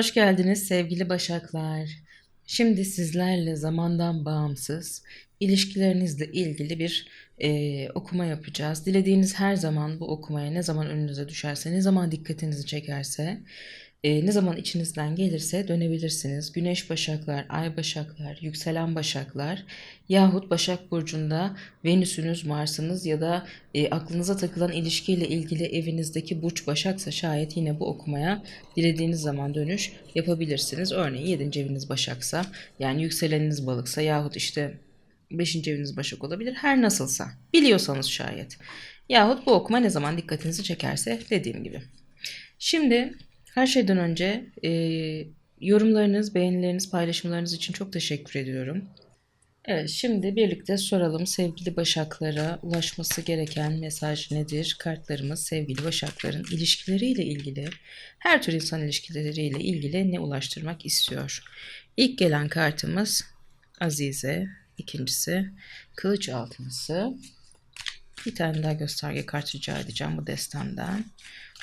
Hoş geldiniz sevgili Başaklar. Şimdi sizlerle zamandan bağımsız ilişkilerinizle ilgili bir eee, okuma yapacağız. Dilediğiniz her zaman bu okumaya ne zaman önünüze düşerse, ne zaman dikkatinizi çekerse, eee, ne zaman içinizden gelirse dönebilirsiniz. Güneş Başaklar, Ay Başaklar, Yükselen Başaklar yahut Başak Burcu'nda Venüs'ünüz, Mars'ınız ya da eee, aklınıza takılan ilişkiyle ilgili evinizdeki burç Başaksa şayet yine bu okumaya dilediğiniz zaman dönüş yapabilirsiniz. Örneğin 7. eviniz Başaksa yani yükseleniniz Balıksa yahut işte 5. eviniz Başak olabilir. Her nasılsa biliyorsanız şayet. Yahut bu okuma ne zaman dikkatinizi çekerse dediğim gibi. Şimdi her şeyden önce e, yorumlarınız, beğenileriniz, paylaşımlarınız için çok teşekkür ediyorum. Evet, şimdi birlikte soralım sevgili Başaklara ulaşması gereken mesaj nedir? Kartlarımız sevgili Başakların ilişkileriyle ilgili, her tür insan ilişkileriyle ilgili ne ulaştırmak istiyor? İlk gelen kartımız Azize, ikincisi Kılıç Altınısı. Bir tane daha gösterge kart rica edeceğim bu destemden.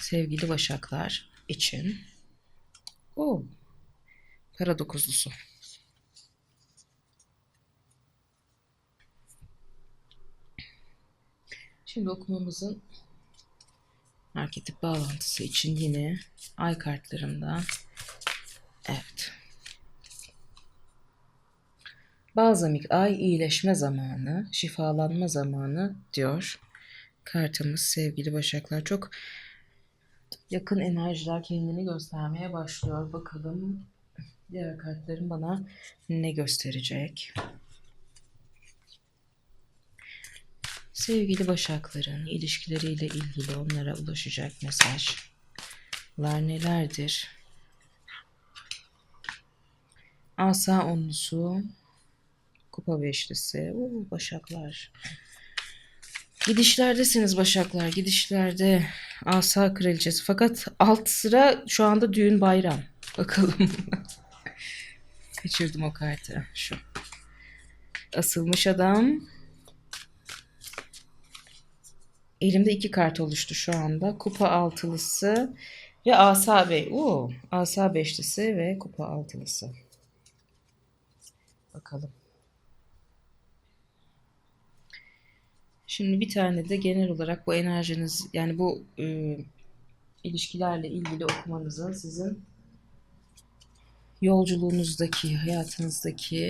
Sevgili Başaklar için. Oo, para dokuzlusu. Şimdi okumamızın arketip bağlantısı için yine ay kartlarından evet. Balzamik ay iyileşme zamanı, şifalanma zamanı diyor. Kartımız sevgili Başaklar çok yakın enerjiler kendini göstermeye başlıyor. Bakalım diğer kartlarım bana ne gösterecek? Sevgili Başakların ilişkileriyle ilgili onlara ulaşacak mesajlar nelerdir? Asa onlusu, kupa beşlisi, Oo, Başaklar. Gidişlerdesiniz Başaklar, gidişlerde. Asa kraliçesi. Fakat alt sıra şu anda düğün bayram. Bakalım. Kaçırdım o kartı. Şu. Asılmış adam. Elimde iki kart oluştu şu anda. Kupa altılısı ve asa bey. Oo, asa beşlisi ve kupa altılısı. Bakalım. Şimdi bir tane de genel olarak bu enerjiniz yani bu e, ilişkilerle ilgili okumanızın sizin yolculuğunuzdaki, hayatınızdaki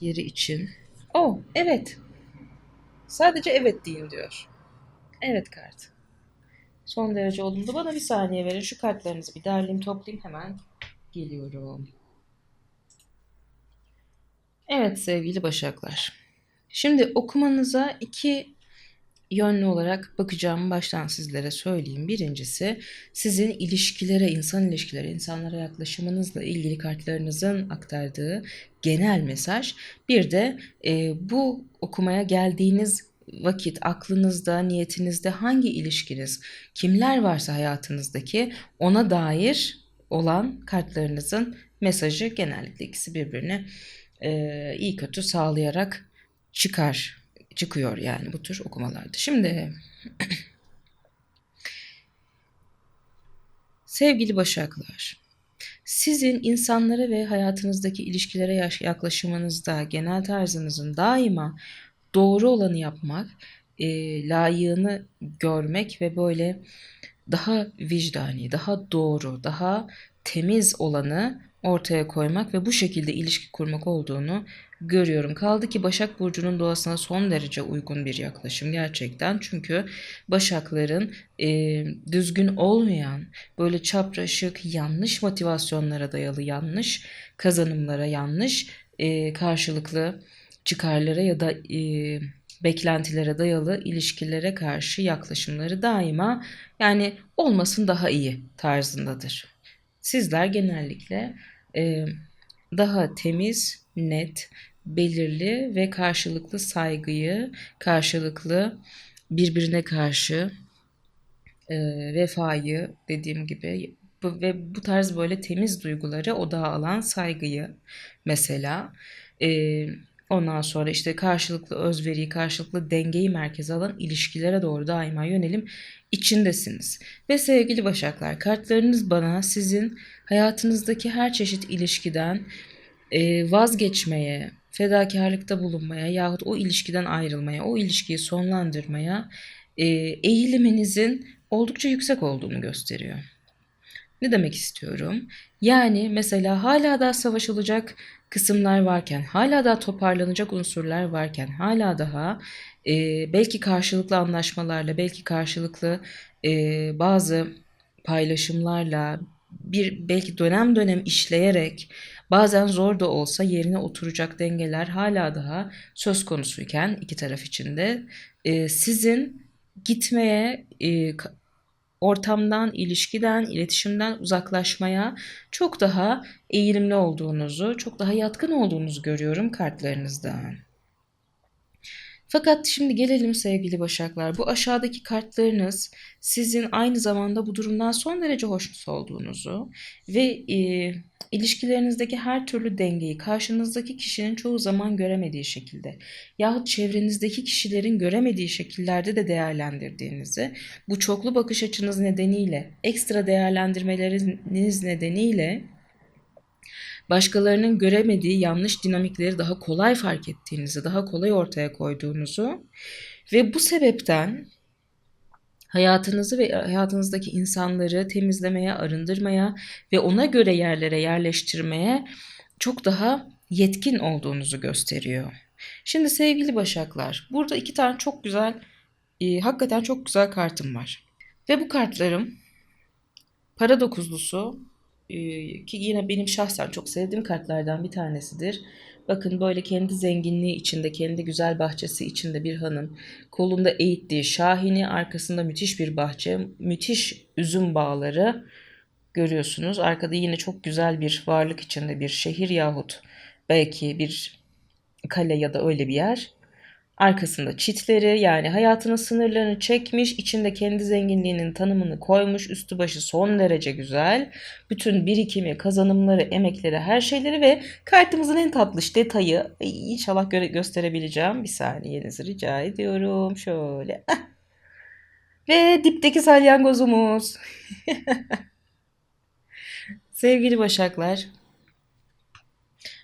yeri için. Oh, evet. Sadece evet deyin diyor. Evet kart. Son derece olumlu. Bana bir saniye verin. Şu kartlarınızı bir derleyeyim, toplayayım hemen geliyorum. Evet sevgili Başaklar. Şimdi okumanıza iki yönlü olarak bakacağım baştan sizlere söyleyeyim. Birincisi sizin ilişkilere, insan ilişkileri, insanlara yaklaşımınızla ilgili kartlarınızın aktardığı genel mesaj. Bir de e, bu okumaya geldiğiniz vakit aklınızda, niyetinizde hangi ilişkiniz, kimler varsa hayatınızdaki ona dair olan kartlarınızın mesajı genellikle ikisi birbirine e, iyi kötü sağlayarak çıkar çıkıyor yani bu tür okumalarda. Şimdi sevgili Başaklar, sizin insanlara ve hayatınızdaki ilişkilere yaklaşımınızda genel tarzınızın daima doğru olanı yapmak, e, layığını görmek ve böyle daha vicdani, daha doğru, daha temiz olanı ortaya koymak ve bu şekilde ilişki kurmak olduğunu görüyorum. Kaldı ki Başak Burcu'nun doğasına son derece uygun bir yaklaşım gerçekten. Çünkü Başakların e, düzgün olmayan, böyle çapraşık, yanlış motivasyonlara dayalı, yanlış kazanımlara, yanlış e, karşılıklı çıkarlara ya da e, beklentilere dayalı ilişkilere karşı yaklaşımları daima yani olmasın daha iyi tarzındadır. Sizler genellikle e, daha temiz, net, belirli ve karşılıklı saygıyı, karşılıklı birbirine karşı e, vefayı dediğim gibi ve bu tarz böyle temiz duyguları odağa alan saygıyı mesela e, Ondan sonra işte karşılıklı özveriyi, karşılıklı dengeyi merkeze alan ilişkilere doğru daima yönelim içindesiniz. Ve sevgili Başaklar, kartlarınız bana sizin hayatınızdaki her çeşit ilişkiden e, vazgeçmeye, fedakarlıkta bulunmaya yahut o ilişkiden ayrılmaya, o ilişkiyi sonlandırmaya e, eğiliminizin oldukça yüksek olduğunu gösteriyor. Ne demek istiyorum? Yani mesela hala daha savaşılacak kısımlar varken, hala daha toparlanacak unsurlar varken, hala daha e, belki karşılıklı anlaşmalarla, belki karşılıklı e, bazı paylaşımlarla, bir belki dönem dönem işleyerek, bazen zor da olsa yerine oturacak dengeler hala daha söz konusuyken iki taraf içinde e, sizin gitmeye e, ortamdan, ilişkiden, iletişimden uzaklaşmaya çok daha eğilimli olduğunuzu, çok daha yatkın olduğunuzu görüyorum kartlarınızdan. Fakat şimdi gelelim sevgili Başaklar. Bu aşağıdaki kartlarınız sizin aynı zamanda bu durumdan son derece hoşnut olduğunuzu ve e, ilişkilerinizdeki her türlü dengeyi karşınızdaki kişinin çoğu zaman göremediği şekilde yahut çevrenizdeki kişilerin göremediği şekillerde de değerlendirdiğinizi, bu çoklu bakış açınız nedeniyle, ekstra değerlendirmeleriniz nedeniyle başkalarının göremediği yanlış dinamikleri daha kolay fark ettiğinizi, daha kolay ortaya koyduğunuzu ve bu sebepten hayatınızı ve hayatınızdaki insanları temizlemeye, arındırmaya ve ona göre yerlere yerleştirmeye çok daha yetkin olduğunuzu gösteriyor. Şimdi sevgili Başaklar, burada iki tane çok güzel, e, hakikaten çok güzel kartım var. Ve bu kartlarım para dokuzlusu ki yine benim şahsen çok sevdiğim kartlardan bir tanesidir. Bakın böyle kendi zenginliği içinde, kendi güzel bahçesi içinde bir hanım. Kolunda eğittiği şahini, arkasında müthiş bir bahçe, müthiş üzüm bağları görüyorsunuz. Arkada yine çok güzel bir varlık içinde bir şehir yahut belki bir kale ya da öyle bir yer. Arkasında çitleri yani hayatının sınırlarını çekmiş, içinde kendi zenginliğinin tanımını koymuş, üstü başı son derece güzel. Bütün birikimi, kazanımları, emekleri, her şeyleri ve kartımızın en tatlış detayı inşallah göre gösterebileceğim. Bir saniyenizi rica ediyorum. Şöyle. Ve dipteki salyangozumuz. Sevgili Başaklar,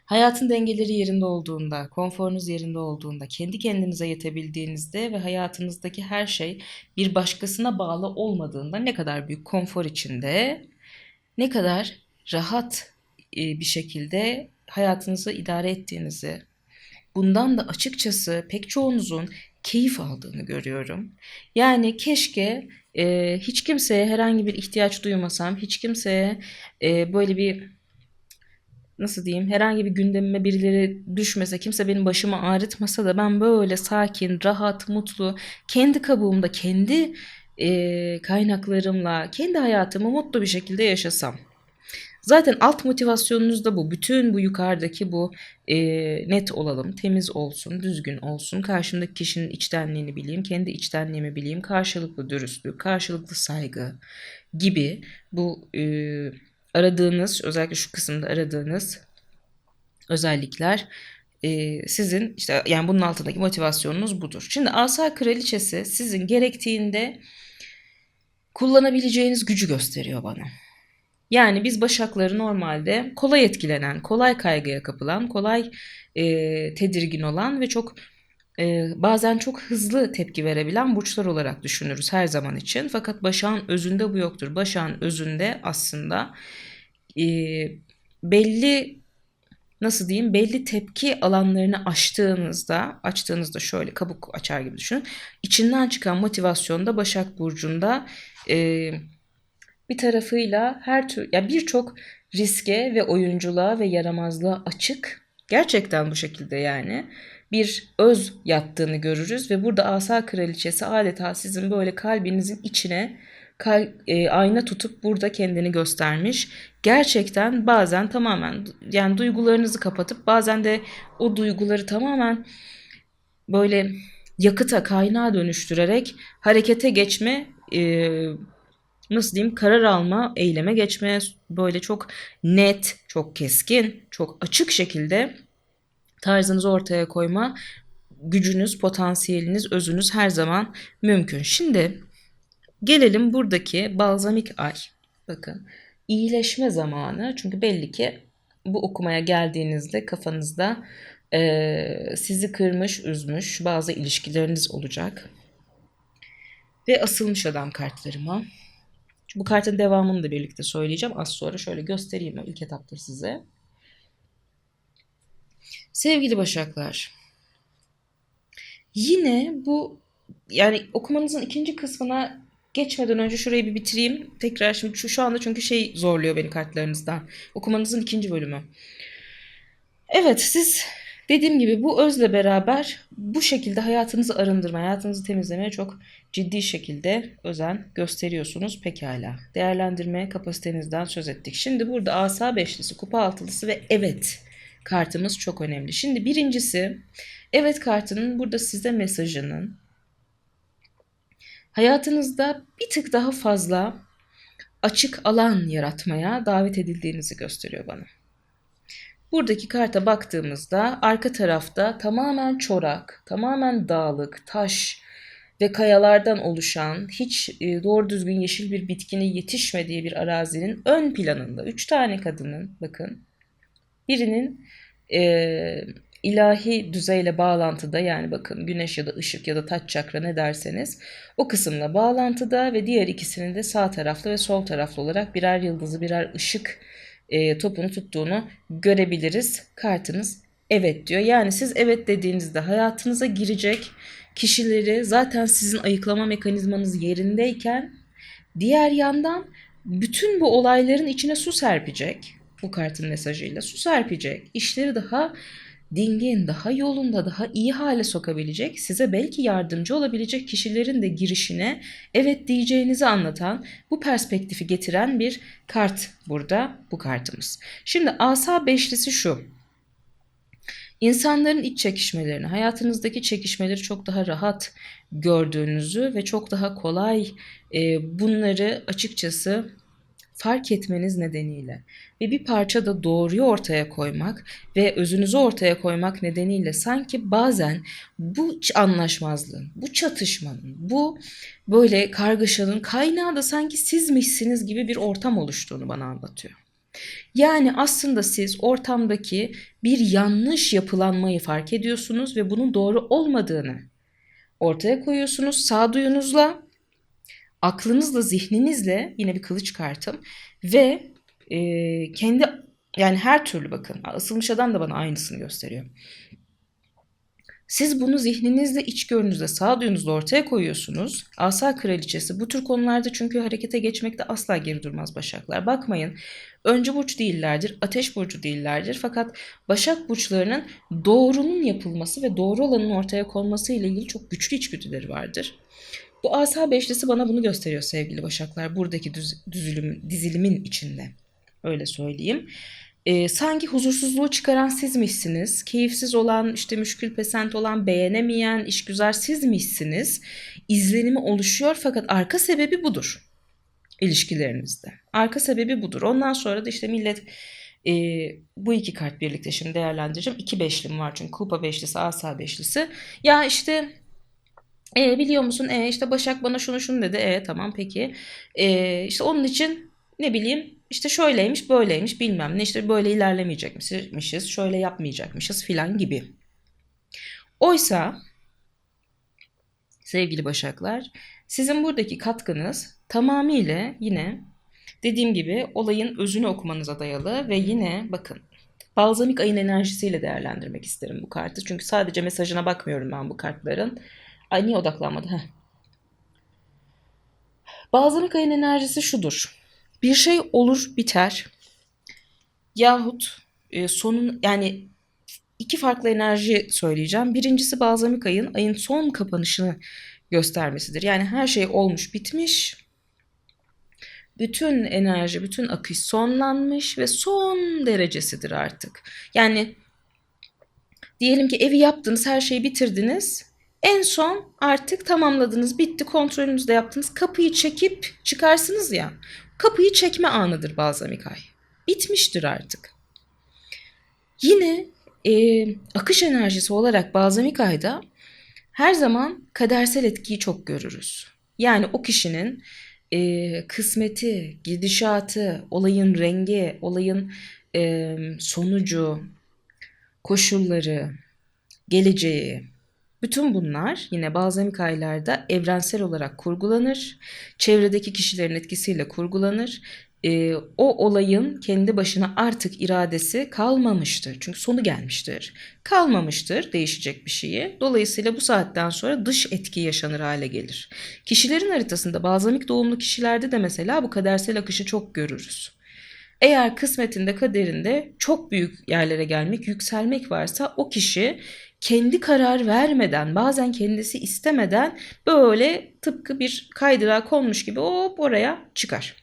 Hayatın dengeleri yerinde olduğunda, konforunuz yerinde olduğunda, kendi kendinize yetebildiğinizde ve hayatınızdaki her şey bir başkasına bağlı olmadığında ne kadar büyük konfor içinde, ne kadar rahat e, bir şekilde hayatınızı idare ettiğinizi, bundan da açıkçası pek çoğunuzun keyif aldığını görüyorum. Yani keşke e, hiç kimseye herhangi bir ihtiyaç duymasam, hiç kimseye e, böyle bir nasıl diyeyim herhangi bir gündemime birileri düşmese kimse benim başımı ağrıtmasa da ben böyle sakin, rahat, mutlu kendi kabuğumda kendi e, kaynaklarımla kendi hayatımı mutlu bir şekilde yaşasam. Zaten alt motivasyonunuz da bu. Bütün bu yukarıdaki bu e, net olalım, temiz olsun, düzgün olsun. Karşımdaki kişinin içtenliğini bileyim, kendi içtenliğimi bileyim. Karşılıklı dürüstlük, karşılıklı saygı gibi bu e, aradığınız özellikle şu kısımda aradığınız özellikler e, sizin işte yani bunun altındaki motivasyonunuz budur. Şimdi asa kraliçesi sizin gerektiğinde kullanabileceğiniz gücü gösteriyor bana. Yani biz başakları normalde kolay etkilenen, kolay kaygıya kapılan, kolay e, tedirgin olan ve çok e, bazen çok hızlı tepki verebilen burçlar olarak düşünürüz her zaman için. Fakat başağın özünde bu yoktur. Başağın özünde aslında e, belli nasıl diyeyim belli tepki alanlarını açtığınızda açtığınızda şöyle kabuk açar gibi düşünün. İçinden çıkan motivasyon da Başak Burcu'nda e, bir tarafıyla her tür ya birçok riske ve oyunculuğa ve yaramazlığa açık. Gerçekten bu şekilde yani bir öz yattığını görürüz ve burada asa kraliçesi adeta sizin böyle kalbinizin içine kal, e, ayna tutup burada kendini göstermiş. Gerçekten bazen tamamen yani duygularınızı kapatıp bazen de o duyguları tamamen böyle yakıta kaynağa dönüştürerek harekete geçme e, nasıl diyeyim karar alma eyleme geçme böyle çok net çok keskin çok açık şekilde tarzınızı ortaya koyma gücünüz, potansiyeliniz, özünüz her zaman mümkün. Şimdi gelelim buradaki balzamik ay. Bakın iyileşme zamanı. Çünkü belli ki bu okumaya geldiğinizde kafanızda e, sizi kırmış, üzmüş bazı ilişkileriniz olacak. Ve asılmış adam kartlarıma. Bu kartın devamını da birlikte söyleyeceğim. Az sonra şöyle göstereyim ilk etapta size. Sevgili Başaklar, yine bu yani okumanızın ikinci kısmına geçmeden önce şurayı bir bitireyim. Tekrar şimdi şu, şu anda çünkü şey zorluyor beni kartlarınızdan. Okumanızın ikinci bölümü. Evet siz dediğim gibi bu özle beraber bu şekilde hayatınızı arındırma, hayatınızı temizlemeye çok ciddi şekilde özen gösteriyorsunuz. Pekala. Değerlendirme kapasitenizden söz ettik. Şimdi burada asa beşlisi, kupa altılısı ve evet kartımız çok önemli. Şimdi birincisi evet kartının burada size mesajının hayatınızda bir tık daha fazla açık alan yaratmaya davet edildiğinizi gösteriyor bana. Buradaki karta baktığımızda arka tarafta tamamen çorak, tamamen dağlık, taş ve kayalardan oluşan hiç e, doğru düzgün yeşil bir bitkinin yetişmediği bir arazinin ön planında üç tane kadının bakın birinin e, ilahi düzeyle bağlantıda yani bakın güneş ya da ışık ya da taç çakra ne derseniz o kısımla bağlantıda ve diğer ikisinin de sağ taraflı ve sol taraflı olarak birer yıldızı birer ışık e, topunu tuttuğunu görebiliriz. Kartınız evet diyor. Yani siz evet dediğinizde hayatınıza girecek kişileri zaten sizin ayıklama mekanizmanız yerindeyken diğer yandan bütün bu olayların içine su serpecek. Bu kartın mesajıyla su serpecek. İşleri daha dingin, daha yolunda, daha iyi hale sokabilecek, size belki yardımcı olabilecek kişilerin de girişine evet diyeceğinizi anlatan, bu perspektifi getiren bir kart burada bu kartımız. Şimdi asa beşlisi şu. İnsanların iç çekişmelerini, hayatınızdaki çekişmeleri çok daha rahat gördüğünüzü ve çok daha kolay e, bunları açıkçası fark etmeniz nedeniyle ve bir parça da doğruyu ortaya koymak ve özünüzü ortaya koymak nedeniyle sanki bazen bu anlaşmazlığın, bu çatışmanın, bu böyle kargaşanın kaynağı da sanki sizmişsiniz gibi bir ortam oluştuğunu bana anlatıyor. Yani aslında siz ortamdaki bir yanlış yapılanmayı fark ediyorsunuz ve bunun doğru olmadığını ortaya koyuyorsunuz sağduyunuzla aklınızla, zihninizle yine bir kılıç kartım ve e, kendi yani her türlü bakın asılmış adam da bana aynısını gösteriyor. Siz bunu zihninizle, içgörünüzle, sağduyunuzla ortaya koyuyorsunuz. Asa kraliçesi bu tür konularda çünkü harekete geçmekte asla geri durmaz başaklar. Bakmayın öncü burç değillerdir, ateş burcu değillerdir. Fakat başak burçlarının doğrunun yapılması ve doğru olanın ortaya konması ile ilgili çok güçlü içgüdüleri vardır. Bu asa beşlisi bana bunu gösteriyor sevgili başaklar. Buradaki düz, düzülüm, dizilimin içinde. Öyle söyleyeyim. Ee, sanki huzursuzluğu çıkaran sizmişsiniz. Keyifsiz olan, işte müşkül pesent olan, beğenemeyen, işgüzar sizmişsiniz. İzlenimi oluşuyor fakat arka sebebi budur ilişkilerinizde. Arka sebebi budur. Ondan sonra da işte millet e, bu iki kart birlikte şimdi değerlendireceğim. İki beşlim var çünkü kupa beşlisi, asa beşlisi. Ya işte e biliyor musun? E işte Başak bana şunu şunu dedi. E tamam peki. E işte onun için ne bileyim işte şöyleymiş böyleymiş bilmem ne işte böyle ilerlemeyecekmişiz şöyle yapmayacakmışız filan gibi. Oysa sevgili Başaklar sizin buradaki katkınız tamamıyla yine dediğim gibi olayın özünü okumanıza dayalı ve yine bakın balzamik ayın enerjisiyle değerlendirmek isterim bu kartı. Çünkü sadece mesajına bakmıyorum ben bu kartların. Ay niye odaklanmadı? Heh. Balzamik ayın enerjisi şudur. Bir şey olur biter. Yahut e, sonun yani iki farklı enerji söyleyeceğim. Birincisi balzamik ayın ayın son kapanışını göstermesidir. Yani her şey olmuş bitmiş. Bütün enerji, bütün akış sonlanmış ve son derecesidir artık. Yani diyelim ki evi yaptınız, her şeyi bitirdiniz. En son artık tamamladınız, bitti, kontrolünüzü de yaptınız. Kapıyı çekip çıkarsınız ya. Kapıyı çekme anıdır balzamik ay. Bitmiştir artık. Yine e, akış enerjisi olarak balzamik ayda her zaman kadersel etkiyi çok görürüz. Yani o kişinin e, kısmeti, gidişatı, olayın rengi, olayın e, sonucu, koşulları, geleceği, bütün bunlar yine balzamik aylarda evrensel olarak kurgulanır. Çevredeki kişilerin etkisiyle kurgulanır. Ee, o olayın kendi başına artık iradesi kalmamıştır. Çünkü sonu gelmiştir. Kalmamıştır değişecek bir şeyi. Dolayısıyla bu saatten sonra dış etki yaşanır hale gelir. Kişilerin haritasında balzamik doğumlu kişilerde de mesela bu kadersel akışı çok görürüz. Eğer kısmetinde, kaderinde çok büyük yerlere gelmek, yükselmek varsa o kişi kendi karar vermeden, bazen kendisi istemeden böyle tıpkı bir kaydırağa konmuş gibi hop oraya çıkar.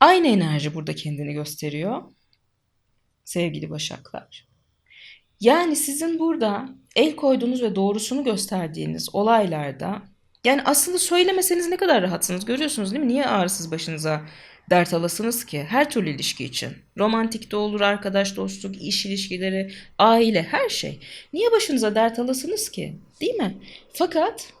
Aynı enerji burada kendini gösteriyor. Sevgili Başaklar. Yani sizin burada el koyduğunuz ve doğrusunu gösterdiğiniz olaylarda yani aslında söylemeseniz ne kadar rahatsınız görüyorsunuz değil mi? Niye ağrısız başınıza dert alasınız ki her türlü ilişki için. Romantik de olur, arkadaş, dostluk, iş ilişkileri, aile, her şey. Niye başınıza dert alasınız ki? Değil mi? Fakat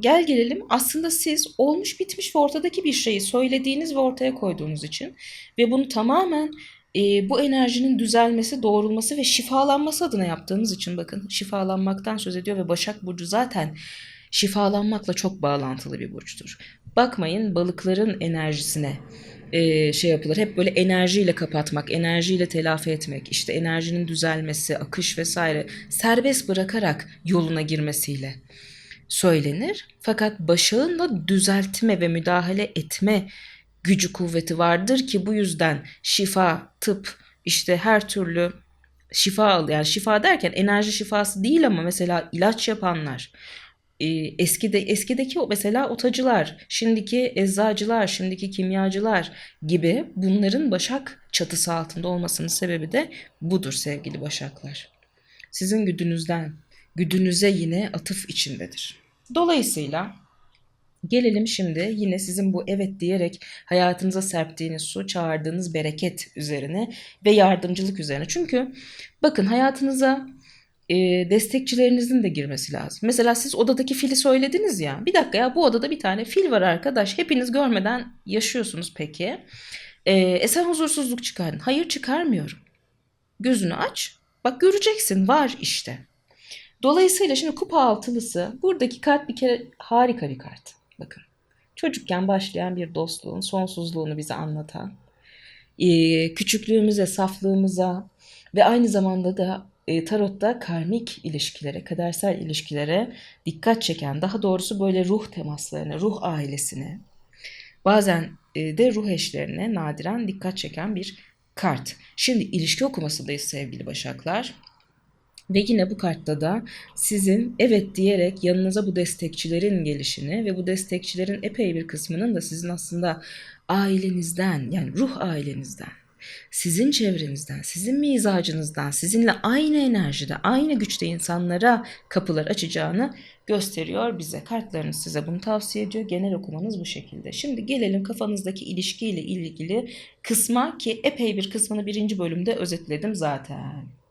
gel gelelim aslında siz olmuş bitmiş ve ortadaki bir şeyi söylediğiniz ve ortaya koyduğunuz için ve bunu tamamen e, bu enerjinin düzelmesi, doğrulması ve şifalanması adına yaptığınız için bakın şifalanmaktan söz ediyor ve Başak Burcu zaten şifalanmakla çok bağlantılı bir burçtur. Bakmayın balıkların enerjisine e, şey yapılır. Hep böyle enerjiyle kapatmak, enerjiyle telafi etmek, işte enerjinin düzelmesi, akış vesaire serbest bırakarak yoluna girmesiyle söylenir. Fakat başağın da düzeltme ve müdahale etme gücü kuvveti vardır ki bu yüzden şifa, tıp, işte her türlü şifa al yani şifa derken enerji şifası değil ama mesela ilaç yapanlar eskide eskideki o mesela otacılar, şimdiki eczacılar, şimdiki kimyacılar gibi bunların Başak çatısı altında olmasının sebebi de budur sevgili Başaklar. Sizin güdünüzden, güdünüze yine atıf içindedir. Dolayısıyla Gelelim şimdi yine sizin bu evet diyerek hayatınıza serptiğiniz su, çağırdığınız bereket üzerine ve yardımcılık üzerine. Çünkü bakın hayatınıza e, destekçilerinizin de girmesi lazım. Mesela siz odadaki fili söylediniz ya. Bir dakika ya bu odada bir tane fil var arkadaş. Hepiniz görmeden yaşıyorsunuz peki. E, e sen huzursuzluk çıkardın. Hayır çıkarmıyorum. Gözünü aç. Bak göreceksin var işte. Dolayısıyla şimdi kupa altılısı buradaki kart bir kere harika bir kart. Bakın. Çocukken başlayan bir dostluğun sonsuzluğunu bize anlatan, küçüklüğümüze, saflığımıza ve aynı zamanda da e, tarotta karmik ilişkilere, kadersel ilişkilere dikkat çeken, daha doğrusu böyle ruh temaslarına, ruh ailesine, bazen e, de ruh eşlerine nadiren dikkat çeken bir kart. Şimdi ilişki okumasındayız sevgili Başaklar. Ve yine bu kartta da sizin evet diyerek yanınıza bu destekçilerin gelişini ve bu destekçilerin epey bir kısmının da sizin aslında ailenizden yani ruh ailenizden sizin çevrenizden, sizin mizacınızdan, sizinle aynı enerjide, aynı güçte insanlara kapılar açacağını gösteriyor bize. Kartlarınız size bunu tavsiye ediyor. Genel okumanız bu şekilde. Şimdi gelelim kafanızdaki ilişkiyle ilgili kısma ki epey bir kısmını birinci bölümde özetledim zaten.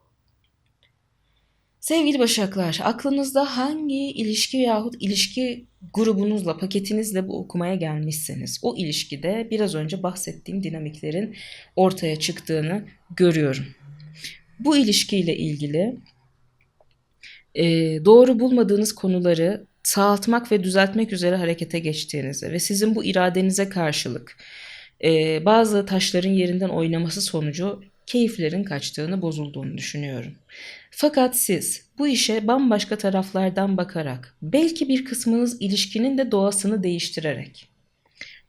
Sevgili Başaklar, aklınızda hangi ilişki yahut ilişki grubunuzla, paketinizle bu okumaya gelmişseniz o ilişkide biraz önce bahsettiğim dinamiklerin ortaya çıktığını görüyorum. Bu ilişkiyle ilgili e, doğru bulmadığınız konuları sağaltmak ve düzeltmek üzere harekete geçtiğinizi ve sizin bu iradenize karşılık e, bazı taşların yerinden oynaması sonucu keyiflerin kaçtığını, bozulduğunu düşünüyorum. Fakat siz bu işe bambaşka taraflardan bakarak, belki bir kısmınız ilişkinin de doğasını değiştirerek.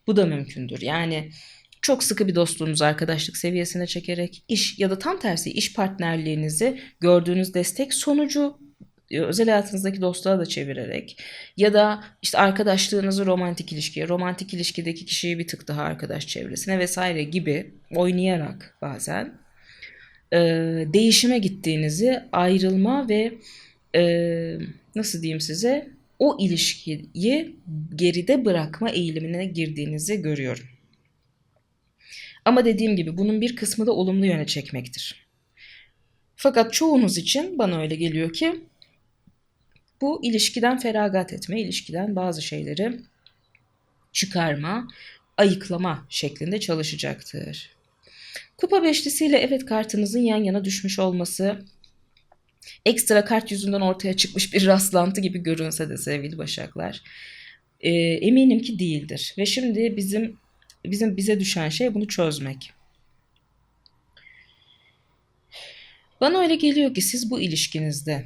Bu da mümkündür. Yani çok sıkı bir dostluğunuz arkadaşlık seviyesine çekerek iş ya da tam tersi iş partnerliğinizi gördüğünüz destek sonucu e, özel hayatınızdaki dostluğa da çevirerek ya da işte arkadaşlığınızı romantik ilişkiye, romantik ilişkideki kişiyi bir tık daha arkadaş çevresine vesaire gibi oynayarak bazen e, değişime gittiğinizi, ayrılma ve e, nasıl diyeyim size o ilişkiyi geride bırakma eğilimine girdiğinizi görüyorum. Ama dediğim gibi bunun bir kısmı da olumlu yöne çekmektir. Fakat çoğunuz için bana öyle geliyor ki bu ilişkiden feragat etme, ilişkiden bazı şeyleri çıkarma, ayıklama şeklinde çalışacaktır. Kupa beşlisiyle evet kartınızın yan yana düşmüş olması ekstra kart yüzünden ortaya çıkmış bir rastlantı gibi görünse de sevgili başaklar e, eminim ki değildir. Ve şimdi bizim bizim bize düşen şey bunu çözmek. Bana öyle geliyor ki siz bu ilişkinizde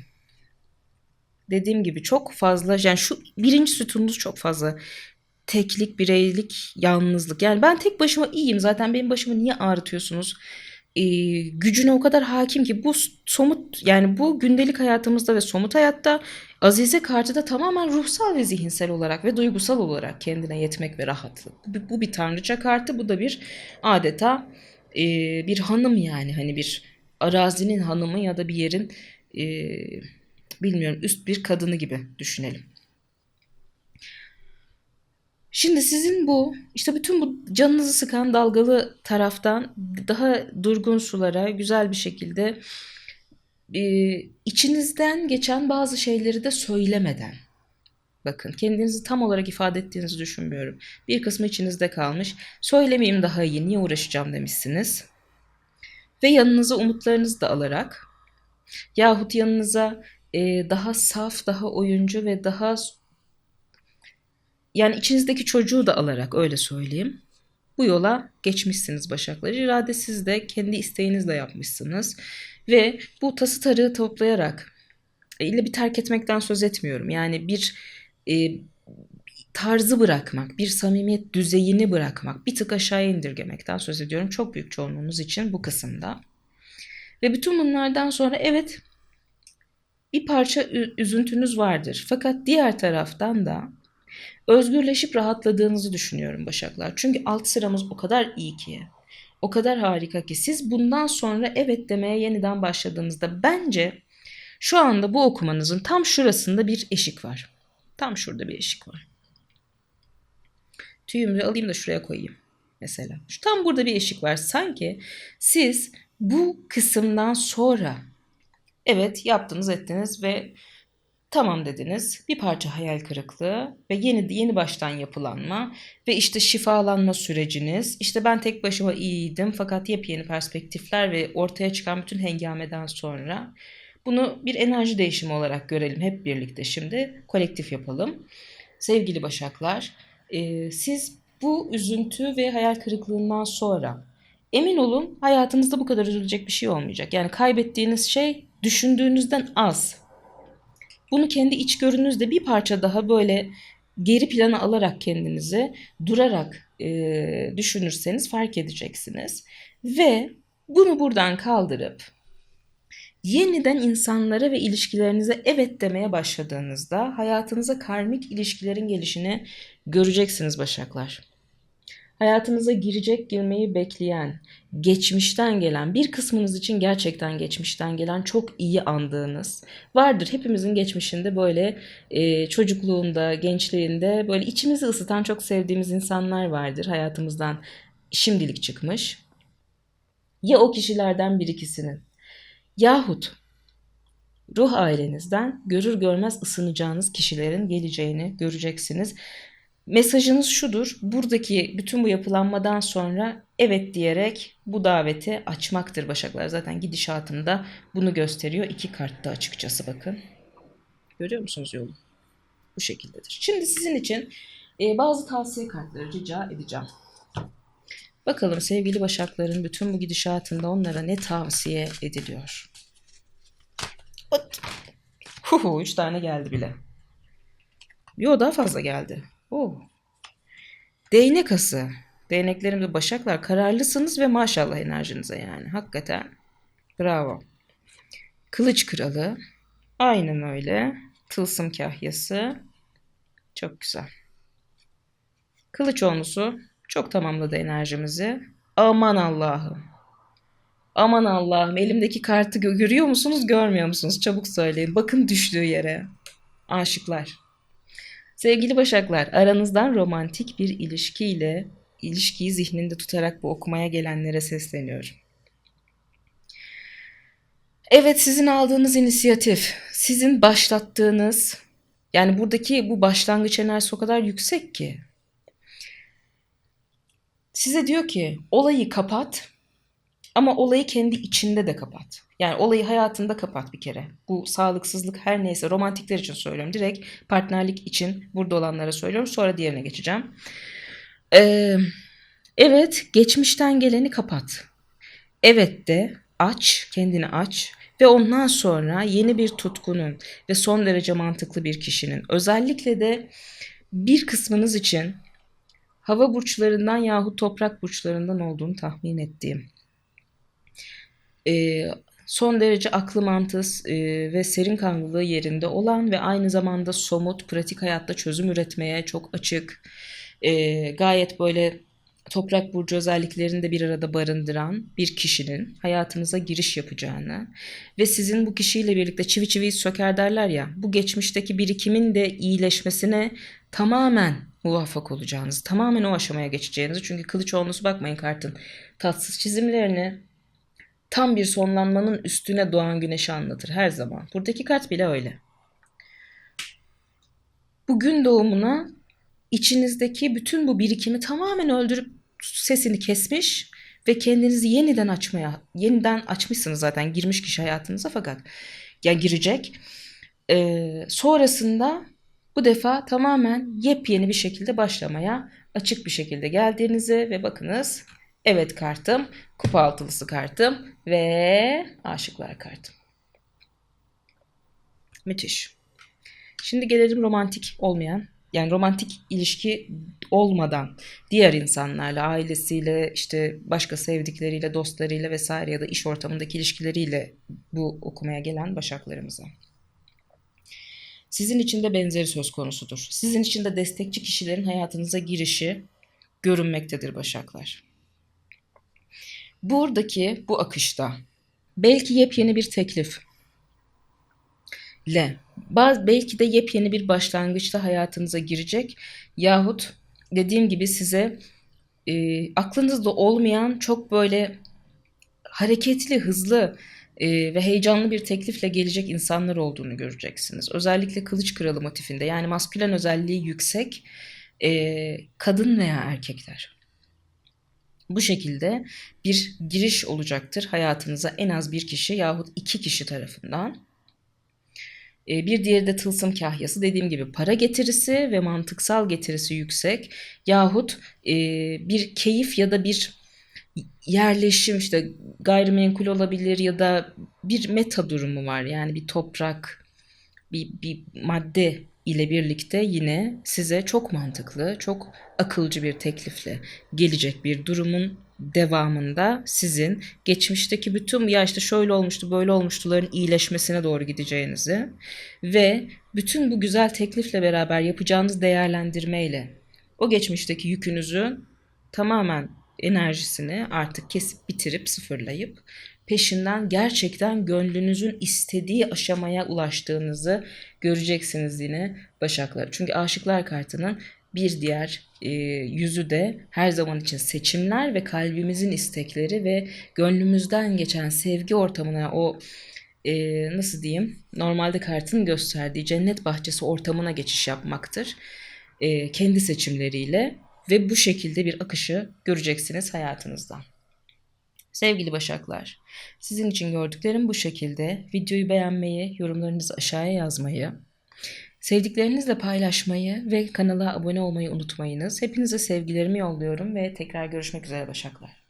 dediğim gibi çok fazla yani şu birinci sütununuz çok fazla teklik, bireylik, yalnızlık. Yani ben tek başıma iyiyim zaten benim başımı niye ağrıtıyorsunuz? Ee, gücüne o kadar hakim ki bu somut yani bu gündelik hayatımızda ve somut hayatta Azize kartı da tamamen ruhsal ve zihinsel olarak ve duygusal olarak kendine yetmek ve rahatlık. Bu, bu bir tanrıça kartı bu da bir adeta e, bir hanım yani hani bir arazinin hanımı ya da bir yerin e, bilmiyorum üst bir kadını gibi düşünelim. Şimdi sizin bu işte bütün bu canınızı sıkan dalgalı taraftan daha durgun sulara güzel bir şekilde e, içinizden geçen bazı şeyleri de söylemeden bakın kendinizi tam olarak ifade ettiğinizi düşünmüyorum. Bir kısmı içinizde kalmış. Söylemeyeyim daha iyi niye uğraşacağım demişsiniz. Ve yanınıza umutlarınızı da alarak yahut yanınıza e, daha saf, daha oyuncu ve daha yani içinizdeki çocuğu da alarak öyle söyleyeyim. Bu yola geçmişsiniz Başaklar. İradesiz de kendi isteğinizle yapmışsınız. Ve bu tası tarığı toplayarak e, illa bir terk etmekten söz etmiyorum. Yani bir e, tarzı bırakmak, bir samimiyet düzeyini bırakmak, bir tık aşağı indirgemekten söz ediyorum. Çok büyük çoğunluğunuz için bu kısımda. Ve bütün bunlardan sonra evet bir parça üzüntünüz vardır. Fakat diğer taraftan da özgürleşip rahatladığınızı düşünüyorum Başaklar. Çünkü alt sıramız o kadar iyi ki. O kadar harika ki siz bundan sonra evet demeye yeniden başladığınızda bence şu anda bu okumanızın tam şurasında bir eşik var. Tam şurada bir eşik var. Tüyümü alayım da şuraya koyayım mesela. Şu tam burada bir eşik var. Sanki siz bu kısımdan sonra evet yaptınız ettiniz ve Tamam dediniz. Bir parça hayal kırıklığı ve yeni yeni baştan yapılanma ve işte şifalanma süreciniz. İşte ben tek başıma iyiydim fakat yepyeni perspektifler ve ortaya çıkan bütün hengameden sonra bunu bir enerji değişimi olarak görelim hep birlikte şimdi kolektif yapalım. Sevgili Başaklar, e, siz bu üzüntü ve hayal kırıklığından sonra emin olun hayatınızda bu kadar üzülecek bir şey olmayacak. Yani kaybettiğiniz şey düşündüğünüzden az bunu kendi içgörünüzde bir parça daha böyle geri plana alarak kendinizi durarak e, düşünürseniz fark edeceksiniz. Ve bunu buradan kaldırıp yeniden insanlara ve ilişkilerinize evet demeye başladığınızda hayatınıza karmik ilişkilerin gelişini göreceksiniz Başaklar hayatınıza girecek girmeyi bekleyen, geçmişten gelen, bir kısmınız için gerçekten geçmişten gelen çok iyi andığınız vardır. Hepimizin geçmişinde böyle e, çocukluğunda, gençliğinde böyle içimizi ısıtan çok sevdiğimiz insanlar vardır hayatımızdan şimdilik çıkmış. Ya o kişilerden bir ikisinin yahut ruh ailenizden görür görmez ısınacağınız kişilerin geleceğini göreceksiniz. Mesajınız şudur. Buradaki bütün bu yapılanmadan sonra evet diyerek bu daveti açmaktır Başaklar. Zaten gidişatımda bunu gösteriyor. İki kartta açıkçası bakın. Görüyor musunuz yolu? Bu şekildedir. Şimdi sizin için e, bazı tavsiye kartları rica edeceğim. Bakalım sevgili Başakların bütün bu gidişatında onlara ne tavsiye ediliyor? Huhu, üç tane geldi bile. Yo daha fazla geldi. Oh. Değnek ası. Değneklerimde başaklar kararlısınız ve maşallah enerjinize yani. Hakikaten. Bravo. Kılıç kralı. Aynen öyle. Tılsım kahyası. Çok güzel. Kılıç olmusu çok tamamladı enerjimizi. Aman Allah'ım. Aman Allah'ım elimdeki kartı görüyor musunuz görmüyor musunuz? Çabuk söyleyin. Bakın düştüğü yere. Aşıklar. Sevgili Başaklar, aranızdan romantik bir ilişkiyle ilişkiyi zihninde tutarak bu okumaya gelenlere sesleniyorum. Evet sizin aldığınız inisiyatif, sizin başlattığınız yani buradaki bu başlangıç enerjisi o kadar yüksek ki size diyor ki olayı kapat ama olayı kendi içinde de kapat. Yani olayı hayatında kapat bir kere. Bu sağlıksızlık her neyse romantikler için söylüyorum. Direkt partnerlik için burada olanlara söylüyorum. Sonra diğerine geçeceğim. Ee, evet geçmişten geleni kapat. Evet de aç, kendini aç ve ondan sonra yeni bir tutkunun ve son derece mantıklı bir kişinin özellikle de bir kısmınız için hava burçlarından yahut toprak burçlarından olduğunu tahmin ettiğim e, son derece aklı mantığı e, ve serin kanlılığı yerinde olan ve aynı zamanda somut, pratik hayatta çözüm üretmeye çok açık, e, gayet böyle toprak burcu özelliklerini de bir arada barındıran bir kişinin hayatınıza giriş yapacağını ve sizin bu kişiyle birlikte çivi çiviyi söker derler ya bu geçmişteki birikimin de iyileşmesine tamamen muvaffak olacağınızı, tamamen o aşamaya geçeceğinizi çünkü kılıç olması bakmayın kartın tatsız çizimlerini tam bir sonlanmanın üstüne doğan güneşi anlatır her zaman. Buradaki kart bile öyle. Bu gün doğumuna içinizdeki bütün bu birikimi tamamen öldürüp sesini kesmiş ve kendinizi yeniden açmaya, yeniden açmışsınız zaten girmiş kişi hayatınıza fakat ya girecek. Ee, sonrasında bu defa tamamen yepyeni bir şekilde başlamaya açık bir şekilde geldiğinizi ve bakınız evet kartım, kupa altılısı kartım ve aşıklar kartım. Müthiş. Şimdi gelelim romantik olmayan yani romantik ilişki olmadan diğer insanlarla, ailesiyle, işte başka sevdikleriyle, dostlarıyla vesaire ya da iş ortamındaki ilişkileriyle bu okumaya gelen başaklarımıza. Sizin için de benzeri söz konusudur. Sizin için de destekçi kişilerin hayatınıza girişi görünmektedir başaklar. Buradaki bu akışta belki yepyeni bir teklif, le. Bazı, belki de yepyeni bir başlangıçta hayatınıza girecek yahut dediğim gibi size e, aklınızda olmayan çok böyle hareketli, hızlı e, ve heyecanlı bir teklifle gelecek insanlar olduğunu göreceksiniz. Özellikle kılıç kralı motifinde yani maskülen özelliği yüksek e, kadın veya erkekler. Bu şekilde bir giriş olacaktır hayatınıza en az bir kişi yahut iki kişi tarafından. E, bir diğeri de tılsım kahyası dediğim gibi para getirisi ve mantıksal getirisi yüksek yahut e, bir keyif ya da bir yerleşim işte gayrimenkul olabilir ya da bir meta durumu var yani bir toprak bir, bir madde ile birlikte yine size çok mantıklı, çok akılcı bir teklifle gelecek bir durumun devamında sizin geçmişteki bütün ya işte şöyle olmuştu böyle olmuştuların iyileşmesine doğru gideceğinizi ve bütün bu güzel teklifle beraber yapacağınız değerlendirmeyle o geçmişteki yükünüzü tamamen enerjisini artık kesip bitirip sıfırlayıp peşinden gerçekten gönlünüzün istediği aşamaya ulaştığınızı göreceksiniz yine Başaklar. Çünkü Aşıklar kartının bir diğer e, yüzü de her zaman için seçimler ve kalbimizin istekleri ve gönlümüzden geçen sevgi ortamına o e, nasıl diyeyim normalde kartın gösterdiği cennet bahçesi ortamına geçiş yapmaktır. E, kendi seçimleriyle ve bu şekilde bir akışı göreceksiniz hayatınızda. Sevgili Başaklar, sizin için gördüklerim bu şekilde. Videoyu beğenmeyi, yorumlarınızı aşağıya yazmayı, sevdiklerinizle paylaşmayı ve kanala abone olmayı unutmayınız. Hepinize sevgilerimi yolluyorum ve tekrar görüşmek üzere Başaklar.